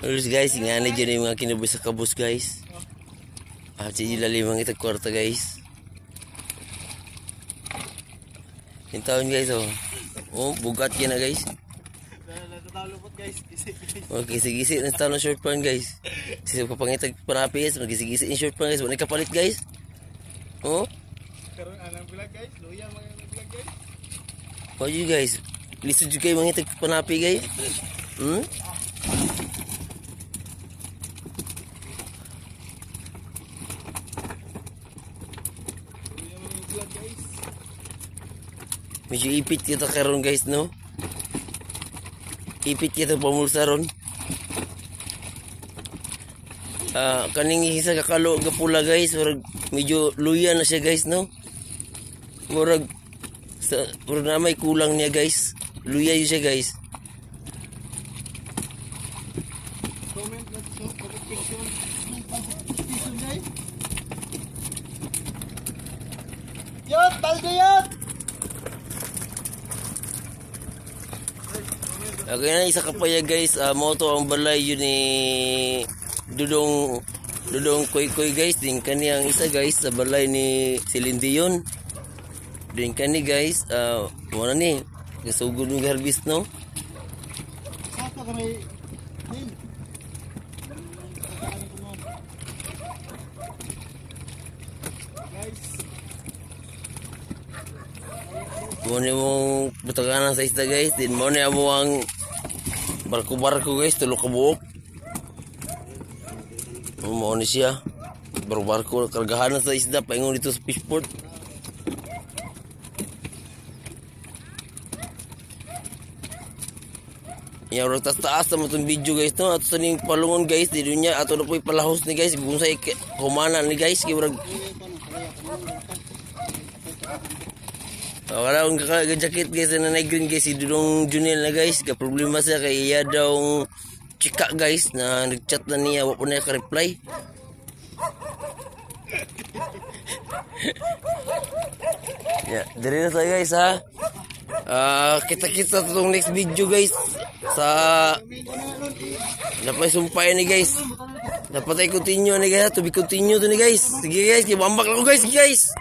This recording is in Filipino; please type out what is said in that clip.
Terus guys, nga na dyan yung mga kinabos sa kabus guys. At si limang ito kwarta guys. Yung taon guys oh. Oh, bugat yan na guys. Natatalo po guys. Guys. Oh, gisi-gisi na taon ng short pan guys. Kasi kapangitag panapis, magisi-gisi yung short pan guys. Wala kapalit guys. Oh, Karoon anang vlog guys. Luya mga vlog guys. oh you guys. Lisod yung kayo mangitag panapi guys. Hmm? Vlog guys. Medyo ipit kita karon guys no. Ipit kita pamulsa ron. Ah, kaning isa ka kalo nga pula guys, murag medyo luya na siya guys no. Murag sa murag na may kulang niya guys. Luya yun siya guys. Yot! Taldo yot! Okay na isa ka pa ya guys, ah, moto ang balay yun ni Dudong Dudong Koy Koy guys, din kani ang isa guys sa balay ni Silindi yun. Din kani guys, ah, mo na ni, kasugod ng harvest no. Saka ka may... Hey! Guys, Mo ni mong butaganan sa isda guys, din mo ni amo ang barko-barko guys, tulo ka buok. Mo ni siya. Barko-barko kargahan sa isda. Paingon dito sa fishport. Ya orang tas taas. Sama itong video guys. No ato ning palungon guys. Di dunya ato na po'y palahos ni guys. Kung sa humana ni guys. Kay Oh, wala akong kaka-jacket guys na nag-green guys si Dudong Junel na guys. Ka problema siya kay iya daw chika guys. Na nag-chat na niya wa po na ka-reply yeah, diri na tayo guys ha Ah, kita-kita sa itong next video guys. Sa dapat sumpay ni guys. Dapat ay continue ni guys to be continue to ni guys. Sige guys kibambak lang ko guys guys